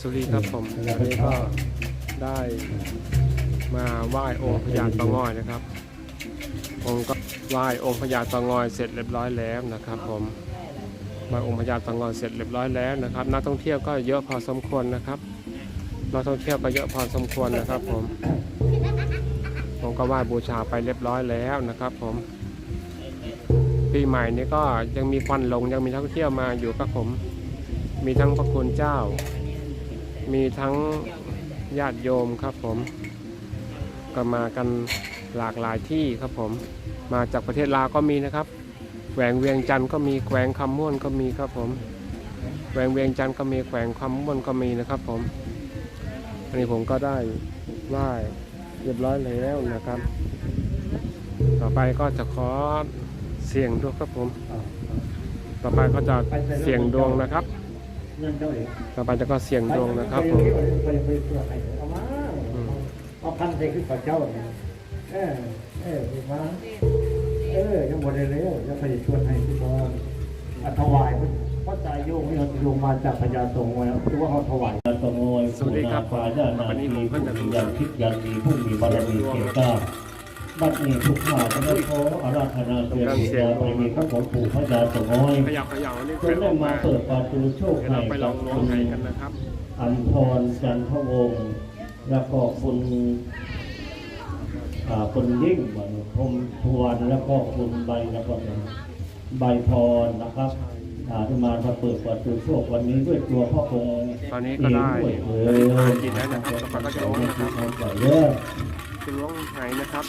สุรีครับผมวันนี้ก็ได้มาไหว้องค์พญาตางอยนะครับองค์ก็ไหว้องค์พญาตางอยเสร็จเรียบร้อยแล้วนะครับ ผมไหว้องค์พญาตางอยเสร็จเรียบร้อยแล้วนะครับนักท่องเที่ยวก็เยอะพอสมควรนะครับนักท่องเที่ยวก็เยอะพอสมควรนะครับ ผม ผมก็ไหว้บูชาไปเรียบร้อยแล้วนะครับ ผมปีใหม่นี้ก็ยังมีควันลงยังมีนักท่องเที่ยวมาอยู่ครับผม มีทั้งพระคุณเจ้า มีทั้งญาติโยมครับผม ก็มากันหลากหลายที่ครับผม มาจากประเทศลาวก็มีนะครับแหวงเวียงจันทร์ก็มีแขวงคำม่วนก็มีครับผมแหวงเวียงจันทร์ก็มีแขวงคำม่วนก็มีนะครับผมอันนี้ผมก็ได้ไหว้เรียบร้อยแล้วนะครับ ต่อไปก็จะขอเสี่ยงดวงครับผม ต่อไปก็จะเสี่ยงดวงนะครับ นั่นเจ้าเองต่อไปจะก็เสี่ยงดวงนะครับผมไปไปเพื่อใครเอามาอืมเอาพันใส่ขึ้นกับเจ้าเนี่ยเออเออไปมาเออยังหมดเลยแล้วจะไปชวนให้ที่บ้านอะถวายเพราะใจโยงนี่เราโยงมาจากพญาตรงไว้คือว่าเขาถวายตงอยสวัสดีครับฟ้าญาณาวันนี้ผมมีเพิ่ผู้งจะมียันคิดยันมีผู้มีบารมีเก่งกล้า บัดนี้ทุกข้าพระโคอาราธนาเสียงเสียงมีพระของปู่พระยาตงอยขยับขยับนี่จเป็นนอได้อกมามาเปิดประตูโชคเดี๋ยวให้เราไปลกัอบงล้วงคุณไห้กันนะครับอัมพรจันทวงศ์แล้วก็คุณอ่าคุณยิ่งเหมือนพรหมทวนแล้วก็คุณใบแล้วก็ใบพรนะครับอ่าที่มามาเปิดประตูโชควันนี้ด้วยตัวพ่อองค์ตอนนี้ก็ได้เองด้วยเอทาอนกินแล้วนะครับต่อไปก็จะล้วงนะครับเยอะ จะล้วงไห้นะครับ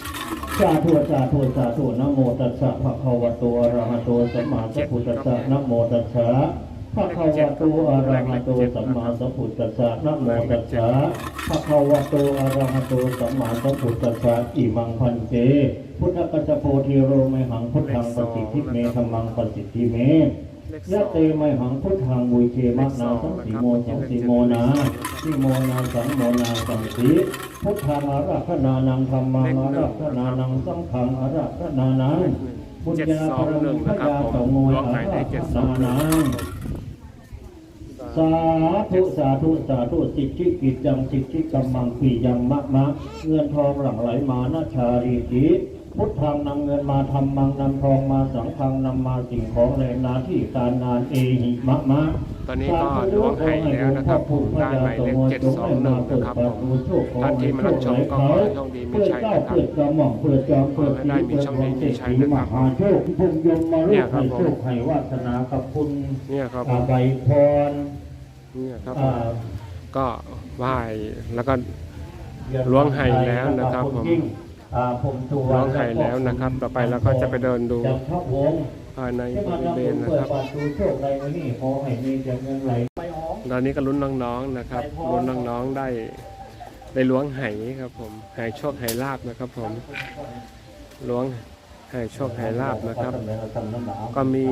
สาธุสาธุสาธุนะโมตัสสะภะคะวะโตอะระหะโตสัมมาสัมพุทธัสสะนะโมตัสสะภะคะวะโตอะระหะโตสัมมาสัมพุทธัสสะนะโมตัสสะภะคะวะโตอะระหะโตสัมมาสัมพุทธัสสะอิมังพันเต พุทธกัจจโพธิโรไมหังพุทธังปฏิทิเมธัมมังปฏิทิเม ยะเตไมหังพุทธังมุยเชมักนาสังสีโมสังสีโมนาสิโมนาสังโมนาสังสีพุทธังอาราธนานังธรรมังอาราธนานังสังฆังอาราธนานังบุญญาสอปรมิพนะยาผมตโมยล้วงอาไห้ได้ราเจ็ดธนานังสาธุสาธุสาธุสิทธิกิจจังสิทธิกัมมังปียังมะมะเงินทองหลั่งไหลมานาชารีกิ พุทธังนำเงินมาทำมังนำทองมาสังฆังนำมาสิ่งของแรงนาที่การงานเอหิมะมะตอนนี้ก็ล้วงไห้แล้วนะครับผมได้หมายเลขเจ็ดสองหนึ่งนะครับผมท่านที่มารับชมก็ขอให้โชคดีมีชัยนะครับเพื่อจอมเปิดขอให้ได้มีโชคดีมีชัยนะครับมหาโชคพุ่มเนี่ยครับผมโชคให้วาสนากับคุณเนี่ยครับผมใบพรเนี่ยครับผมก็ไหว้แล้วก็ล้วงไห่แล้วนะครับผม ยิ่งอ่าผมตัวล้วงไห่แล้วนะครับ ต่อไปเราก็จะไปเดินดูจันทวงศ์ภายในที่บมาริทำเวบุณญนะเปิคดรับประตูโชคในวันนี้ขอให้มีแต่เงินไหลไปออกตอนนี้ก็ลุ้นน้องๆนะครับลุ้นน้องๆได้ได้ล้วงไหครับผมไหโชคไหลาบนะครับ ผมล้วงไหโชคไหลาบนะครับ ก็มี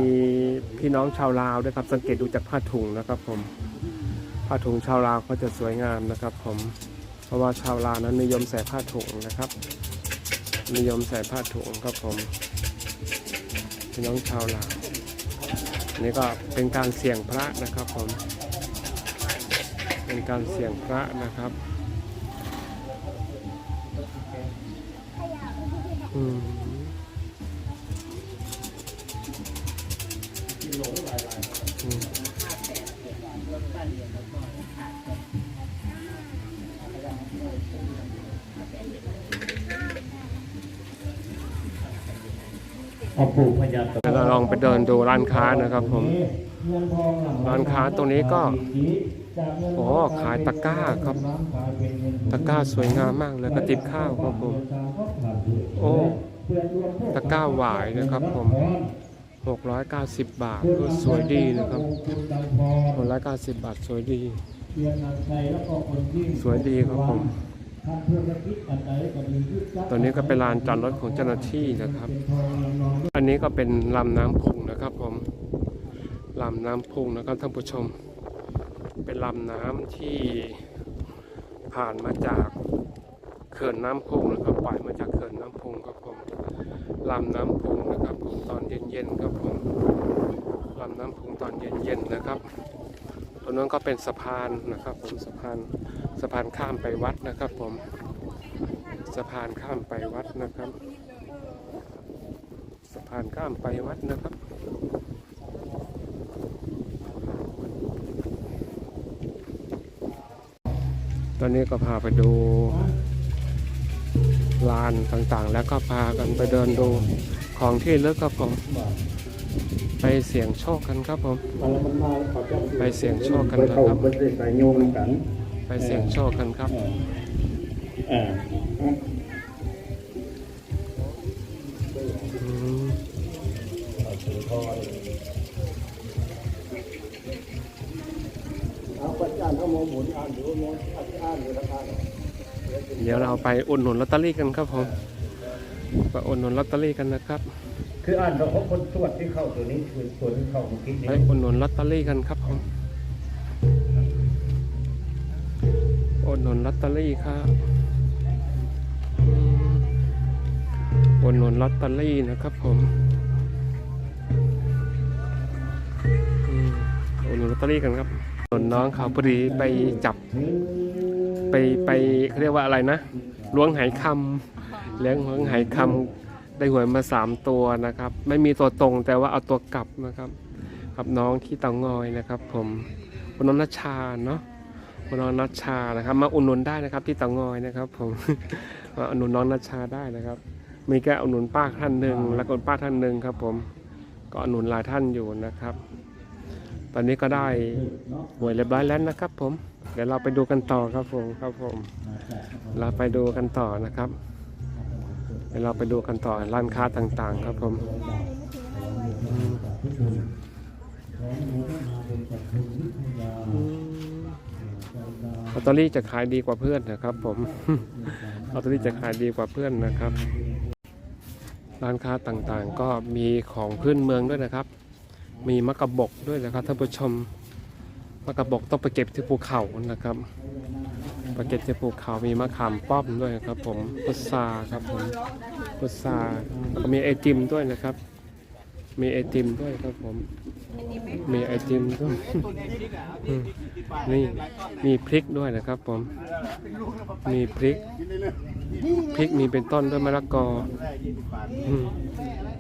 พี่น้องชาวลาวด้วยครับ สังเกตดูจากผ้าถุงนะครับ ผมผ้าถุงชาวลาวเขาจะสวยงามนะครับ ผมเพราะว่าชาวลาวนั้นนิยมใส่ผ้าถุงนะครับ นิยมใส่ผ้าถุงครับผมพี่น้องชาวลาวอันนี้ก็เป็นการเสี่ยงพระนะครับผม เป็นการเสี่ยงพระนะครับอืมอืม เอาปลูกพญาตแล้วเราลองไปเดินดูร้านค้านะครับผม ร้านค้าตรงนี้ก็โอ้ขายตะกร้าครับ ตะกร้าสวยงามมากเลยกระติบข้าวครับผม โอ้ตะกร้าหวายนะครับผม 690 บาทก็สวยดีนะครับ690 บาทสวยดี สวยดีครับผม ตัวนี้ก็เป็นลานจอดรถของเจ้าหน้าที่นะครับ อันนี้ก็เป็นลำน้ำพุงนะครับผมลำน้ำพุงนะครับท่านผู้ชม เป็นลำน้ำที่ผ่านมาจากเขื่อนน้ำพุงนะครับปล่อยมาจากเขื่อนน้ำพุงครับผมลำน้ำพุงนะครับผมตอนเย็นๆครับผมลำน้ำพุงตอนเย็นๆนะครับตตรงนั้นก็เป็นสะพานนะครับผมสะพาน สะพานข้ามไปวัดนะครับผม สะพานข้ามไปวัดนะครับ สะพานข้ามไปวัดนะครับตอนนี้ก็พาไปดูลานต่างๆ แล้วก็พากันไปเดินดูของที่เลึกครับผม ไปเสี่ยงโชคกันครับผม ไปเสี่ยงโชคกันนะครับ ไปใส่โยมกันไปเสี่ยงโชคกันครับเอออืมเอาปัจจัยเขามองหมุนอ่านหรือมองอ่านหรือราคาเดี๋ยวเราไปอุดหนุนลอตเตอรี่กันครับผมไปอุดหนุนลอตเตอรี่กันนะครับคืออ่านเราพบคนตรวจที่เข้าตัวนี้คือตัวที่เข้าเมื่อกี้นี้ไปอุดหนุนลอตเตอรี่กันครับผม ตเตอรี่ครับอืมอุดหนุนลอตเตอรี่นะครับผมอืมอุดหนุนลอตเตอรี่กันครับส่วนน้องเขาพอดีไปจับ ไปไปเขาเรียกว่าอะไรนะล้วงไหคำเลี้ยงล้วงไหคำได้หวยมาสามตัวนะครับ ไม่มีตัวตรงแต่ว่าเอาตัวกลับนะครับ กับน้องที่เตางอยนะครับ ผมคุณน้องนัชชาเนาะ น้องนัชชานะครับ มาอุดหนุนได้นะครับ ที่เตางอยนะครับ ผมมาอุดหนุนน้องนัชชาได้นะครับ มีแกอุดหนุนป้าท่านหนึ่งแล้วก็ป้าท่านหนึ่งครับ ผมก็อุดหนุนหลายท่านอยู่นะครับ ตอนนี้ก็ได้หวยเรียบร้อยแล้วนะครับ ผมเดี๋ยวเราไปดูกันต่อครับผมครับผม เราไปดูกันต่อนะครับเดี๋ยวเราไปดูกันต่อร้านค้าต่างๆ ครับผมล อตเตอรี่จะขายดีกว่าเพื่อนนะครับ ผมลอตเตอรี่จะขายดีกว่าเพื่อนนะครับ ร้านค้าต่างๆ ก็มีของพื้นเมืองด้วยนะครับ มีมะกะบกด้วยนะครับท่านผู้ชมมะกะบกต้องไปเก็บที่ภูเขานะครับไปเก็บที่ภูเขามีมะขามป้อมด้วยครับ ผมพุทราครับผมพุทราแล้วก็มีไอติมด้วยนะครับ มีไอติมด้วยครับผม มีไอติมด้วยอืมนี่มีพริกด้วยนะครับผม มีพริก พริกมีเป็นต้นด้วยมะละกออืม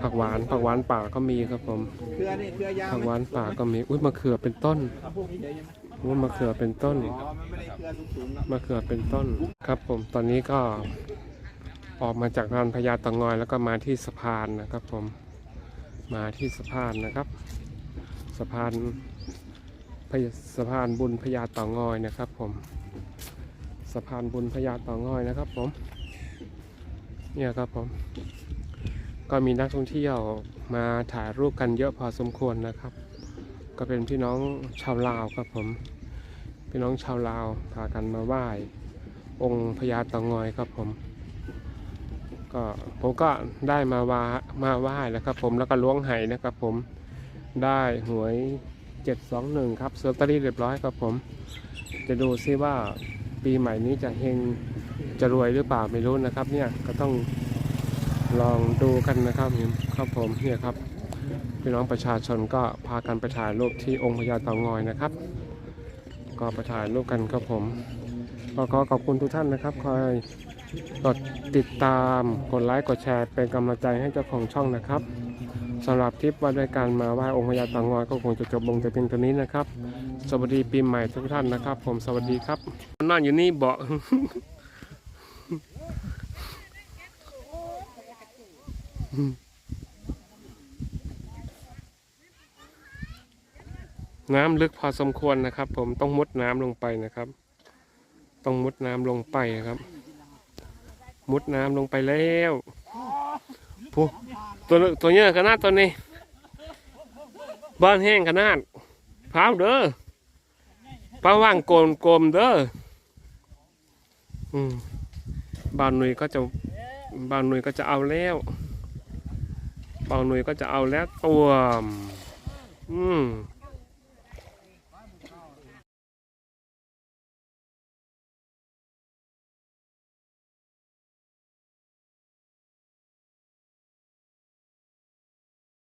ผักหวาน ผักหวานป่าก็มีครับผมเครือนี่เครือยาวผักหวานป่าก็มี อุ้ยมะเขือเป็นต้นพวกนี้เดี๋ยวยังไม่อุ้ยมะเขือเป็นต้นอ๋อมันไม่ได้เครือสูงๆเนาะมะเขือเป็นต้นครับผม ตอนนี้ก็ออกมาจากลานพญาเตางอยแล้วก็มาที่สะพานนะครับผม มาที่สะพานนะครับ สะพานพญสะพานบุญพญาเตางอยนะครับผมสะพานบุญพญาเตางอยนะครับผมเนี่ยครับผมก็มีนักท่องเที่ยวมาถ่ายรูปกันเยอะพอสมควรนะครับ ก็เป็นพี่น้องชาวลาวครับผม พี่น้องชาวลาวพากันมาไหว้องค์พญาเตางอยครับผม ก็ผมก็ได้มาว่ามาไหว้แล้วครับ ผมแล้วก็ล้วงไห้นะครับ ผมได้หวย 721 ครับเซอร์ตอรี่เรียบร้อยครับผม จะดูซิว่าปีใหม่นี้จะเฮงจะรวยหรือเปล่าไม่รู้นะครับ เนี่ยก็ต้องลองดูกันนะครับครับผมเนี่ยครับพี่น้องประชาชนก็พากันไปถ่ายรูปที่องค์พญาเตางอยนะครับ ก็ไปถ่ายรูปกันครับผมก็ขอขอบคุณทุกท่านนะครับคอย กดติดตามกดไลค์กดแชร์เป็นกำลังใจให้เจ้าของช่องนะครับสำหรับทริปว่าด้วยการมาไหว้องค์พญาเตางอยก็คงจะจบลงแต่เพียงเท่านี้นะครับ สวัสดีปีใหม่ทุกท่านนะครับ ผมสวัสดีครับนั่งอยู่นี่เบาะน้ำลึกพอสมควรนะครับ ผมต้องมุดน้ำลงไปนะครับ ต้องมุดน้ำลงไปนะครับ มุดน้ำลงไปแล้วผู้ตัวตัวเนี้ยขนาดตัวนี้ บ้านแห้งขนาดพร้าวเด้อปลาว่างโกนโกมเด้ออืมบ้านหนุยก็จะบ้านหนุยก็จะเอาแล้วบ้านหนุยก็จะเอาแล้วตัวอืม